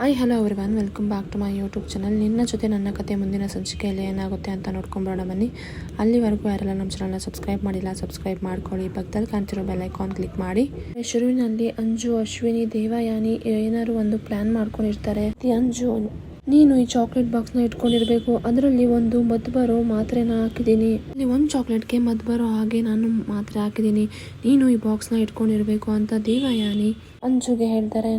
Hi hello everyone welcome back to my YouTube channel ನಿನ್ನ ಜೊತೆ ನನ್ನ ಕತೆ ಮುಂದಿನ ಸಂಚಿಕೆಯಲ್ಲಿ ಏನಾಗುತ್ತೆ ಅಂತ ನೋಡ್ಕೊಂಬರೋಣ ಬನ್ನಿ. ಅಲ್ಲಿವರೆಗೂ ಯಾರೆಲ್ಲ ನಮ್ಮ ಚಾನಲ್ನ ಸಬ್ಸ್ಕ್ರೈಬ್ ಮಾಡಿಲ್ಲ ಸಬ್ಸ್ಕ್ರೈಬ್ ಮಾಡ್ಕೊಳ್ಳಿ. ಪಕ್ಕದಲ್ಲಿ ಕಾಣ್ತಿರೋ ಐಕಾನ್ ಕ್ಲಿಕ್ ಮಾಡಿ. ಶುರುವಿನಲ್ಲಿ ಅಂಜು, ಅಶ್ವಿನಿ, ದೇವಯಾನಿ ಏನಾದ್ರು ಒಂದು ಪ್ಲಾನ್ ಮಾಡ್ಕೊಂಡಿರ್ತಾರೆ. ಅಂಜು, ನೀನು ಈ ಚಾಕ್ಲೇಟ್ನ ಇಟ್ಕೊಂಡಿರ್ಬೇಕು. ಅದರಲ್ಲಿ ಒಂದು ಮದ್ದು ಬರೋ ಮಾತ್ರೆನ ಹಾಕಿದ್ದೀನಿ. ಅಲ್ಲಿ ಒಂದು ಚಾಕ್ಲೇಟ್ಗೆ ಮದ್ದು ಬರೋ ಹಾಗೆ ನಾನು ಮಾತ್ರೆ ಹಾಕಿದ್ದೀನಿ. ನೀನು ಈ ಬಾಕ್ಸ್ನ ಇಟ್ಕೊಂಡಿರ್ಬೇಕು ಅಂತ ದೇವಯಾನಿ ಅಂಜುಗೆ ಹೇಳ್ತಾರೆ.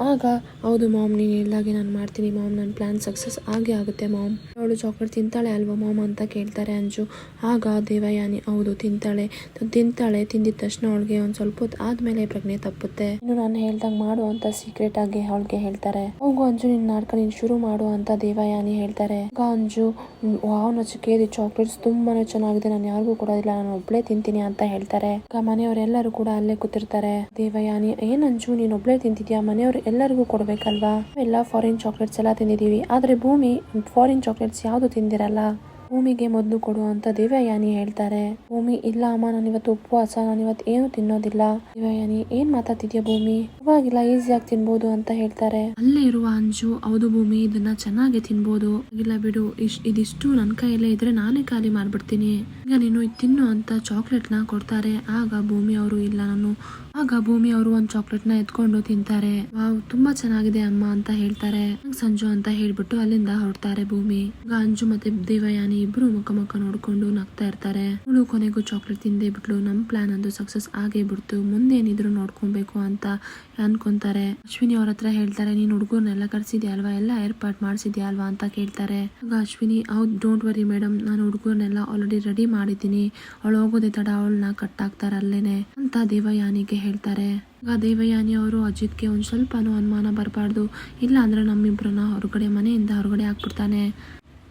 ಆಗ, ಹೌದು ಮಾಮ್, ನೀನು ಹೇಳ್ದಾಗೆ ನಾನು ಮಾಡ್ತೀನಿ ಮಾಮ್ ನನ್ನ ಪ್ಲಾನ್ ಸಕ್ಸಸ್ ಆಗೇ ಆಗುತ್ತೆ ಮಾಮ್. ಅವಳು ಚಾಕ್ಲೇಟ್ ತಿಂತಾಳೆ ಅಲ್ವಾ ಮಾಮ್ ಅಂತ ಕೇಳ್ತಾರೆ ಅಂಜು. ಆಗ ದೇವಯಾನಿ, ಹೌದು, ತಿಂತಾಳೆ. ತಿಂತಾಳೆ. ತಿಂದಿದ ತಕ್ಷಣ ಅವಳಿಗೆ ಒಂದು ಸ್ವಲ್ಪ ಹೊತ್ತು ಆದ್ಮೇಲೆ ಪ್ರಜ್ಞೆ ತಪ್ಪುತ್ತೆ. ಇನ್ನು ನಾನು ಹೇಳ್ದಂಗೆ ಮಾಡು ಅಂತ ಸೀಕ್ರೆಟ್ ಆಗಿ ಅವಳಿಗೆ ಹೇಳ್ತಾರೆ. ಹೋಗು ಅಂಜು ನಿನ್ನ ನಾಟಕ ನೀನು ಶುರು ಮಾಡು ಅಂತ ದೇವಯಾನಿ ಹೇಳ್ತಾರೆ. ಆಗ ಅಂಜು, ವಾವ್ ನಚಿಕೇರಿ ಚಾಕ್ಲೇಟ್ಸ್ ತುಂಬಾನೇ ಚೆನ್ನಾಗಿದೆ. ನಾನು ಯಾರಿಗೂ ಕೊಡೋದಿಲ್ಲ. ನಾನು ಒಬ್ಳೇ ತಿಂತೀನಿ ಅಂತ ಹೇಳ್ತಾರೆ. ಆಗ ಮನೆಯವರೆಲ್ಲರೂ ಕೂಡ ಅಲ್ಲೇ ಕೂತಿರ್ತಾರೆ. ದೇವಯಾನಿ, ಏನ್ ಅಂಜು, ನೀನ್ ಒಬ್ಳೇ ತಿಂತಿದ್ಯಾ? ಮನೆಯವ್ರು ಎಲ್ಲರಿಗೂ ಕೊಡಬೇಕಲ್ವಾ? ಎಲ್ಲ ಫಾರಿನ್ ಚಾಕ್ಲೇಟ್ಸ್ ಎಲ್ಲ ತಿಂದಿದ್ದೀವಿ. ಆದ್ರೆ ಭೂಮಿ ಫಾರಿನ್ ಚಾಕ್ಲೇಟ್ಸ್ ಯಾವುದು ತಿಂದಿರಲ್ಲ? ಭೂಮಿಗೆ ಮೊದಲು ಕೊಡು ಅಂತ ದೇವಯಾನಿ ಹೇಳ್ತಾರೆ. ಭೂಮಿ ಇಲ್ಲ ಅಮ್ಮ ನಾನು ಇವತ್ತು ಉಪವಾಸ ನಾನು ಇವತ್ತು ಏನು ತಿನ್ನೋದಿಲ್ಲ. ದೇವಯಾನಿ ಏನ್ ಮಾತಾಡ್ತಿದ್ಯಾ ಭೂಮಿ? ಇವಾಗಿಲ್ಲ ಈಸಿಯಾಗಿ ತಿನ್ಬೋದು ಅಂತ ಹೇಳ್ತಾರೆ. ಅಲ್ಲೇ ಇರುವ ಅಂಜು, ಹೌದು ಭೂಮಿ, ಇದನ್ನ ಚೆನ್ನಾಗಿ ತಿನ್ಬೋದು. ಇಲ್ಲ ಬಿಡು, ಇಶ್, ಇದಿಷ್ಟು ನನ್ನ ಕೈಯಲ್ಲೇ ಇದ್ರೆ ನಾನೇ ಖಾಲಿ ಮಾಡ್ಬಿಡ್ತೀನಿ. ಈಗ ನೀನು ತಿನ್ನು ಅಂತ ಚಾಕ್ಲೇಟ್ನ ಕೊಡ್ತಾರೆ. ಆಗ ಭೂಮಿ ಅವರು, ಇಲ್ಲ ನಾನು. ಆಗ ಭೂಮಿ ಅವರು ಒಂದು ಚಾಕ್ಲೇಟ್ನ ಎತ್ಕೊಂಡು ತಿಂತಾರೆ. ವಾವ್, ತುಂಬಾ ಚೆನ್ನಾಗಿದೆ ಅಮ್ಮ, ಅಂತ ಹೇಳ್ತಾರೆ. ಸಂಜು ಅಂತ ಹೇಳ್ಬಿಟ್ಟು ಅಲ್ಲಿಂದ ಹೊರಡ್ತಾರೆ ಭೂಮಿ. ಈಗ ಅಂಜು ಮತ್ತೆ ದೇವಯಾನಿ ಇಬ್ರು ಮುಖ ಮುಖ ನೋಡ್ಕೊಂಡು ನಗ್ತಾ ಇರ್ತಾರೆ. ಅವಳು ಕೊನೆಗೂ ಚಾಕ್ಲೇಟ್ ತಿಂದೇ ಬಿಟ್ಲು. ನಮ್ ಪ್ಲಾನ್ ಅಂದು ಸಕ್ಸಸ್ ಆಗೇ ಬಿಡ್ತು. ಮುಂದೆ ಏನಿದ್ರು ನೋಡ್ಕೊಬೇಕು ಅಂತ ಅನ್ಕೊಂತಾರೆ. ಅಶ್ವಿನಿ ಅವ್ರ ಹತ್ರ ಹೇಳ್ತಾರೆ, ನೀನ್ ಹುಡುಗರ್ನೆಲ್ಲ ಕರ್ಸಿದ್ಯಾ ಅಲ್ವಾ ಎಲ್ಲ ಏರ್ಪಾಟ್ ಮಾಡ್ಸಿದ್ಯಾ ಅಲ್ವಾ ಅಂತ ಕೇಳ್ತಾರೆ. ಆಗ ಅಶ್ವಿನಿ, ಹೌದ್ ಡೋಂಟ್ ವರಿ ಮೇಡಮ್ ನಾನು ಹುಡುಗರ್ನೆಲ್ಲ ಆಲ್ರೆಡಿ ರೆಡಿ ಮಾಡಿದ್ದೀನಿ. ಅವಳು ಹೋಗೋದೇ ತಡ. ಅವಳನ್ನ ಕಟ್ ಅಲ್ಲೇನೆ. ಅಂತ ದೇವಯಾನಿಗೆ ಹೇಳ್ತಾರೆ. ಆಗ ದೇವಯಾನಿ ಅವರು ಅಜಿತ್ಗೆ ಒಂದ್ ಸ್ವಲ್ಪನೂ ಅನುಮಾನ ಬರಬಾರ್ದು. ಇಲ್ಲ ಅಂದ್ರೆ ನಮ್ಮಿಬ್ರನ್ನ ಹೊರಗಡೆ ಮನೆಯಿಂದ ಹೊರಗಡೆ ಹಾಕ್ಬಿಡ್ತಾನೆ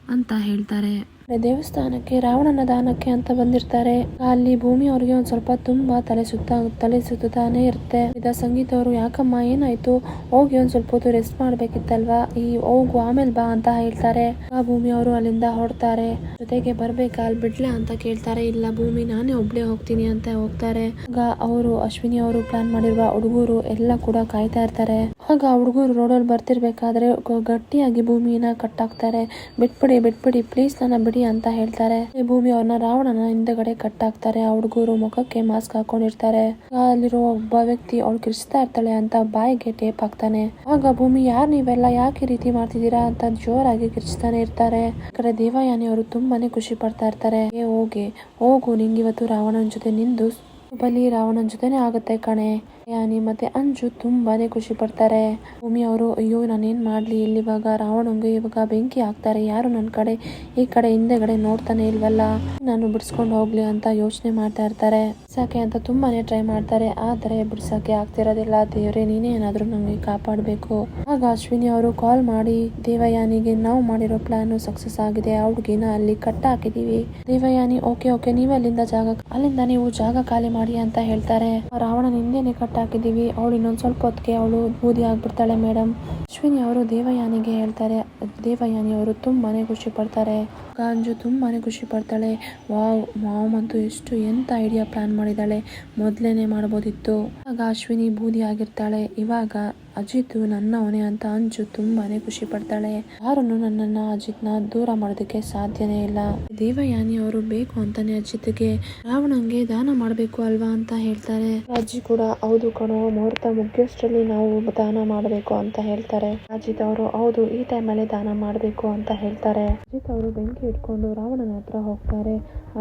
ಅಂತ ಹೇಳ್ತಾರೆ. ದೇವಸ್ಥಾನಕ್ಕೆ, ರಾವಣನ ದಾನಕ್ಕೆ ಅಂತ ಬಂದಿರ್ತಾರೆ. ಅಲ್ಲಿ ಭೂಮಿ ಅವ್ರಿಗೆ ಒಂದ್ ಸ್ವಲ್ಪ ತುಂಬಾ ತಲೆ ಸುತ್ತ, ತಲೆ ಸುತ್ತಾನೆ ಇರುತ್ತೆ. ಇದ ಸಂಗೀತ ಅವರು ಯಾಕಮ್ಮ, ಏನಾಯ್ತು? ಹೋಗಿ ಒಂದ್ ಸ್ವಲ್ಪ ಹೊತ್ತು ರೆಸ್ಟ್ ಮಾಡ್ಬೇಕಿತ್ತಲ್ವಾ? ಈ ಹೋಗು, ಆಮೇಲೆ ಬಾ ಅಂತ ಹೇಳ್ತಾರೆ. ಆ ಭೂಮಿ ಅವರು ಅಲ್ಲಿಂದ ಹೊಡ್ತಾರೆ ಜೊತೆಗೆ ಬರ್ಬೇಕಾ ಅಲ್ಲಿ ಬಿಡ್ಲಾ ಅಂತ ಕೇಳ್ತಾರೆ. ಇಲ್ಲ ಭೂಮಿ, ನಾನೇ ಒಬ್ಳೆ ಹೋಗ್ತೀನಿ ಅಂತ ಹೋಗ್ತಾರೆ. ಆಗ ಅವರು, ಅಶ್ವಿನಿ ಅವರು ಪ್ಲಾನ್ ಮಾಡಿರುವ ಹುಡುಗರು ಎಲ್ಲ ಕೂಡ ಕಾಯ್ತಾ ಇರ್ತಾರೆ. ಆಗ ಹುಡುಗರು ರೋಡಲ್ಲಿ ಬರ್ತಿರ್ಬೇಕಾದ್ರೆ ಗಟ್ಟಿಯಾಗಿ ಭೂಮಿನ ಕಟ್ಟಾಕ್ತಾರೆ ಬಿಟ್ಬಿಡಿ ಬಿಟ್ಬಿಡಿ ಪ್ಲೀಸ್ ನನ್ನ ಬಿಡಿ ಅಂತ ಹೇಳ್ತಾರೆ. ಭೂಮಿ ಅವ್ರನ್ನ ರಾವಣನ ಹಿಂದಗಡೆ ಕಟ್ಟಾಕ್ತಾರೆ. ಆ ಹುಡುಗರು ಮುಖಕ್ಕೆ ಮಾಸ್ಕ್ ಹಾಕೊಂಡಿರ್ತಾರೆ. ಅಲ್ಲಿರೋ ಒಬ್ಬ ವ್ಯಕ್ತಿ ಅವಳು ಕಿರ್ಚ್ತಾ ಇರ್ತಾಳೆ ಅಂತ ಬಾಯಿಗೆ ಟೇಪ್ ಹಾಕ್ತಾನೆ. ಆಗ ಭೂಮಿ, ಯಾರ್ ನೀವೆಲ್ಲ ಯಾಕೆ ರೀತಿ ಮಾಡ್ತಿದ್ದೀರಾ? ಅಂತ ಜೋರಾಗಿ ಕಿರ್ಚ್ತಾನೆ ಇರ್ತಾರೆ. ಈ ಕಡೆ ದೇವಯಾನಿ ಅವರು ತುಂಬಾನೇ ಖುಷಿ ಪಡ್ತಾ ಇರ್ತಾರೆ. ಏ, ಹೋಗಿ, ಹೋಗು, ನಿಂಗಿವತ್ತು ರಾವಣನ ಜೊತೆ ನಿಂದು ಬಲಿ ರಾವಣನ ಜೊತೆನೆ ಆಗುತ್ತೆ ಕಣೆ. ಯಾನಿ ಮತ್ತೆ ಅಂಜು ತುಂಬಾನೇ ಖುಷಿ ಪಡ್ತಾರೆ. ಭೂಮಿ ಅವರು, ಅಯ್ಯೋ, ನಾನೇನ್ ಮಾಡ್ಲಿ? ಇಲ್ಲಿ ಇವಾಗ ರಾವಣಂಗೆ ಇವಾಗ ಬೆಂಕಿ ಹಾಕ್ತಾರೆ. ಯಾರು ನನ್ನ ಕಡೆ, ಈ ಕಡೆ ಹಿಂದೆಗಡೆ ನೋಡ್ತಾನೆ ಇಲ್ವಲ್ಲ? ನಾನು ಬಿಡಿಸ್ಕೊಂಡು ಹೋಗ್ಲಿ ಅಂತ ಯೋಚನೆ ಮಾಡ್ತಾ ಇರ್ತಾರೆ. ಬಿಡ್ಸಕ್ಕೆ ಅಂತ ತುಂಬಾನೇ ಟ್ರೈ ಮಾಡ್ತಾರೆ. ಆದ್ರೆ ಬಿಡ್ಸಕ್ಕೆ ಆಗ್ತಿರೋದಿಲ್ಲ. ದೇವ್ರೆ, ನೀನೇ ಏನಾದ್ರೂ ನಂಗೆ ಕಾಪಾಡಬೇಕು. ಆಗ ಅಶ್ವಿನಿ ಅವರು ಕಾಲ್ ಮಾಡಿ, ದೇವಯಾನಿಗೆ ನಾವು ಮಾಡಿರೋ ಪ್ಲಾನ್ ಸಕ್ಸಸ್ ಆಗಿದೆ. ಹುಡುಗಿನ ಅಲ್ಲಿ ಕಟ್ಟ ಹಾಕಿದೀವಿ. ದೇವಯಾನಿ, ಓಕೆ ಓಕೆ, ನೀವೇ ಅಲ್ಲಿಂದ ಜಾಗ, ಅಲ್ಲಿಂದ ನೀವು ಜಾಗ ಖಾಲಿ ಮಾಡಿ ಅಂತ ಹೇಳ್ತಾರೆ. ರಾವಣನ ಹಿಂದೆನೆ ಕಟ್ ಹಾಕಿದೀವಿ ಅವಳು ಇನ್ನೊಂದು ಸ್ವಲ್ಪ ಹೊತ್ತಿಗೆ ಅವಳು ಬೂದಿ ಆಗ್ಬಿಡ್ತಾಳೆ ಮೇಡಮ್ ಅಶ್ವಿನಿ ಅವರು ದೇವಯಾನಿಗೆ ಹೇಳ್ತಾರೆ. ದೇವಯಾನಿ ಅವರು ತುಂಬಾ ಖುಷಿ ಪಡ್ತಾರೆ. ಗಾಂಜು ತುಂಬಾ ಖುಷಿ ಪಡ್ತಾಳೆ. ವಾವ್ ಮಾಮ್ ಅಂತೂ ಎಷ್ಟು ಎಂತ ಐಡಿಯಾ ಪ್ಲಾನ್ ಮಾಡಿದಾಳೆ ಮೊದಲೇನೆ ಮಾಡ್ಬೋದಿತ್ತು. ಆಗ ಅಶ್ವಿನಿ ಬೂದಿ ಆಗಿರ್ತಾಳೆ. ಇವಾಗ ಅಜಿತ್ ನನ್ನ ಅವನೇ ಅಂತ ಅಂಜು ತುಂಬಾನೇ ಖುಷಿ ಪಡ್ತಾಳೆ. ಯಾರನ್ನು ನನ್ನನ್ನ ಅಜಿತ್ನ ದೂರ ಮಾಡೋದಕ್ಕೆ ಸಾಧ್ಯನೇ ಇಲ್ಲ. ದೇವಯಾನಿ ಅವರು ಬೇಕು ಅಂತಾನೆ ಅಜಿತ್ಗೆ. ರಾವಣಂಗೆ ದಾನ ಮಾಡಬೇಕು ಅಲ್ವಾ ಅಂತ ಹೇಳ್ತಾರೆ. ಅಜ್ಜಿ ಕೂಡ, ಹೌದು ಕಣೋ, ಮುಹೂರ್ತ ಮುಗಿಯೋಷ್ಟರಲ್ಲಿ ನಾವು ದಾನ ಮಾಡಬೇಕು ಅಂತ ಹೇಳ್ತಾರೆ. ಅಜಿತ್ ಅವರು, ಹೌದು, ಈ ಟೈಮಲ್ಲಿ ದಾನ ಮಾಡಬೇಕು ಅಂತ ಹೇಳ್ತಾರೆ. ಅಜಿತ್ ಅವರು ಬೆಂಕಿ ಇಟ್ಕೊಂಡು ರಾವಣನ ಹತ್ರ ಹೋಗ್ತಾರೆ.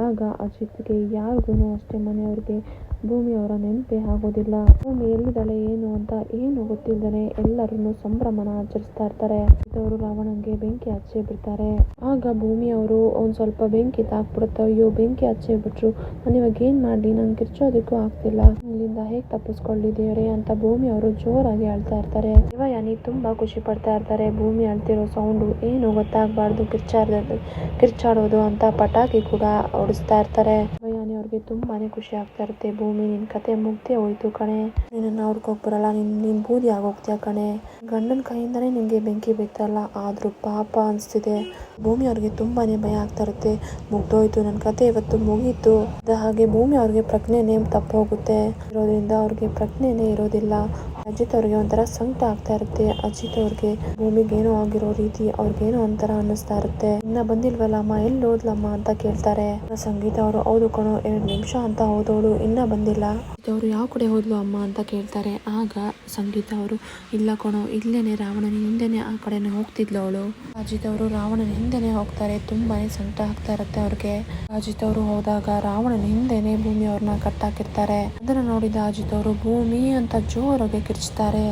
ಆಗ ಅಜಿತ್ಗೆ ಯಾರಿಗೂ ಅಷ್ಟೇ ಮನೆಯವ್ರಿಗೆ ಭೂಮಿ ಅವರ ನೆನಪೇ ಆಗೋದಿಲ್ಲ. ಭೂಮಿ ಎಲ್ಲಿದ್ದಾಳೆ, ಏನು ಅಂತ ಏನು ಗೊತ್ತಿಲ್ಲದೆ ಎಲ್ಲರನ್ನು ಸಂಭ್ರಮನ ಆಚರಿಸ್ತಾ ಇರ್ತಾರೆ. ಅವರು ರಾವಣನಿಗೆ ಬೆಂಕಿ ಹಚ್ಚಿ ಬಿಡ್ತಾರೆ. ಆಗ ಭೂಮಿ ಅವರು ಒಂದ್ ಸ್ವಲ್ಪ ಬೆಂಕಿ ತಾಕ್ಬಿಡುತ್ತೆ? ಅಯ್ಯೋ, ಬೆಂಕಿ ಹಚ್ಚಿ ಬಿಟ್ರು. ನಾನು ಇವಾಗ ಏನ್ ಮಾಡ್ಲಿ? ನಂಗೆ ಕಿರ್ಚೋದಕ್ಕೂ ಆಗ್ತಿಲ್ಲ. ಇಲ್ಲಿಂದ ಹೇಗ್ ತಪ್ಪಿಸ್ಕೊಳ್ಳಿ ಅಂತ ಭೂಮಿ ಅವರು ಜೋರಾಗಿ ಅಳ್ತಾ ಇರ್ತಾರೆ. ಶಿವಯಾನಿ ತುಂಬಾ ಖುಷಿ ಪಡ್ತಾ ಇರ್ತಾರೆ. ಭೂಮಿ ಅಳ್ತಿರೋ ಸೌಂಡು ಏನು ಗೊತ್ತಾಗ್ಬಾರ್ದು. ಕಿರ್ಚಾಡ್ದು, ಕಿರ್ಚಾಡೋದು ಅಂತ ಪಟಾಕಿ ಕೂಡ ಹೊಡಿಸ್ತಾ ಇರ್ತಾರೆ. ಅವ್ರಿಗೆ ತುಂಬಾನೇ ಖುಷಿ ಆಗ್ತಾ ಇರುತ್ತೆ. ಭೂಮಿ, ನಿನ್ ಕತೆ ಮುಗ್ದೇ ಹೋಯ್ತು ಕಣೆ. ನಿನ್ನ ಹುಡ್ಕೋಕ್ ಬರಲ್ಲ. ನಿನ್, ನೀನ್ ಬೂದಿ ಆಗೋಗ್ತೀಯ ಕಣೆ. ಗಂಡನ ಕೈಯಿಂದಾನೆ ನಿಮ್ಗೆ ಬೆಂಕಿ ಬಿತ್ತಲ್ಲ. ಆದ್ರೂ ಪಾಪ ಅನ್ಸ್ತಿದೆ. ಭೂಮಿ ಅವ್ರಿಗೆ ತುಂಬಾನೇ ಭಯ ಆಗ್ತಾ ಇರುತ್ತೆ. ಮುಗ್ದೋಯ್ತು. ನನ್ನ ಕತೆ ಇವತ್ತು ಮುಗೀತು. ಹಾಗೆ ಭೂಮಿ ಅವ್ರಿಗೆ ಪ್ರಜ್ಞೆನೇ ತಪ್ಪೋಗುತ್ತೆ ಇರೋದ್ರಿಂದ ಅವ್ರಿಗೆ ಪ್ರಜ್ಞೆನೇ ಇರೋದಿಲ್ಲ. ಅಜಿತ್ ಅವ್ರಿಗೆ ಒಂಥರ ಸಂಕಟ ಆಗ್ತಾ ಇರುತ್ತೆ. ಅಜಿತ್ ಅವ್ರಿಗೆ ಭೂಮಿಗೆ ಏನೋ ಆಗಿರೋ ರೀತಿ ಅವ್ರಿಗೇನೋ ಒಂಥರ ಅನ್ನಿಸ್ತಾ ಇರುತ್ತೆ. ಇನ್ನ ಬಂದಿಲ್ವಲ್ಲ ಅಮ್ಮ? ಎಲ್ಲಿ ಹೋದ್ಲಮ್ಮ ಅಂತ ಕೇಳ್ತಾರೆ. ಸಂಗೀತ ಅವರು ಹೌದು ಕಣೋ, ಎರಡು ನಿಮಿಷ ಅಂತ ಹೋದವಳು ಇನ್ನ ಬಂದಿಲ್ಲ. ಅವರು ಯಾವ ಕಡೆ ಹೋದ್ಲು ಅಮ್ಮ ಅಂತ ಕೇಳ್ತಾರೆ. ಆಗ ಸಂಗೀತ ಅವರು, ಇಲ್ಲ ಕಣೋ, ಇಲ್ಲೇನೆ ರಾವಣನ ಹಿಂದೆನೆ ಆ ಕಡೆನೆ ಹೋಗ್ತಿದ್ಲು ಅವಳು. ಅಜಿತ್ ಅವರು ರಾವಣನ ಹಿಂದೆನೆ ಹೋಗ್ತಾರೆ. ತುಂಬಾನೇ ಸಂಕಟ ಆಗ್ತಾ ಇರುತ್ತೆ ಅವ್ರಿಗೆ. ಅಜಿತ್ ಅವರು ಹೋದಾಗ ರಾವಣನ ಹಿಂದೆನೆ ಭೂಮಿ ಅವ್ರನ್ನ ಕಟ್ಟಾಕಿರ್ತಾರೆ ಅದನ್ನ ನೋಡಿದ ಅಜಿತ್ ಅವರು, ಭೂಮಿ ಅಂತ ಜೋರಾಗಿ ಕಿರ್ಚ್ತಾರೆ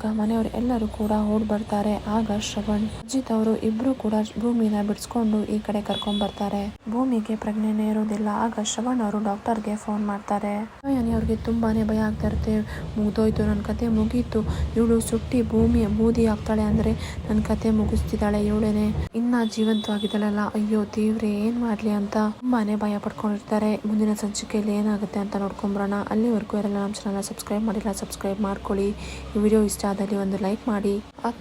ಆಗ ಮನೆಯವರು ಎಲ್ಲರೂ ಕೂಡ ಓಡ್ ಬರ್ತಾರೆ. ಆಗ ಶ್ರವಣ್, ಅಜಿತ್ ಅವರು ಇಬ್ರು ಕೂಡ ಭೂಮಿನ ಬಿಡಿಸ್ಕೊಂಡು ಈ ಕಡೆ ಕರ್ಕೊಂಡ್ ಬರ್ತಾರೆ. ಭೂಮಿಗೆ ಪ್ರಜ್ಞೆನೇ ಇರೋದಿಲ್ಲ ಆಗ ಶ್ರವಣ್ ಅವರು ಡಾಕ್ಟರ್ಗೆ ಫೋನ್ ಮಾಡ್ತಾರೆ. ಯಾನಿ ಅವ್ರಿಗೆ ತುಂಬಾನೇ ಭಯ ಆಗ್ತಾ ಇರುತ್ತೆ. ಮುಗ್ದೋಯ್ತು. ನನ್ನ ಕತೆ ಮುಗೀತು. ಇವಳು ಸುಟ್ಟಿ ಭೂಮಿ ಬೂದಿ ಆಗ್ತಾಳೆ ಅಂದ್ರೆ ನನ್ನ ಕತೆ ಮುಗಿಸ್ತಿದ್ದಾಳೆ ಇವಳೇನೆ. ಇನ್ನ ಜೀವಂತವಾಗಿದ್ದಾಳಲ್ಲ. ಅಯ್ಯೋ, ದೇವ್ರೆ, ಏನ್ ಮಾಡ್ಲಿ ಅಂತ ತುಂಬಾನೇ ಭಯ ಪಡ್ಕೊಂಡಿರ್ತಾರೆ. ಮುಂದಿನ ಸಂಚಿಕೆಯಲ್ಲಿ ಏನಾಗುತ್ತೆ ಅಂತ ನೋಡ್ಕೊಂಬರೋಣ. ಅಲ್ಲಿವರೆಗೂ ಎಲ್ಲ ನಮ್ಮ ಚಾನಲ್ ಸಬ್ಸ್ಕ್ರೈಬ್ ಮಾಡಿಲ್ಲ ಸಬ್ಸ್ಕ್ರೈಬ್ ಮಾಡ್ಕೊಳ್ಳಿ. ಈ ವಿಡಿಯೋ ಇಷ್ಟ ಒಂದು ಲೈಕ್ ಮಾಡಿ.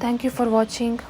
Thank you for watching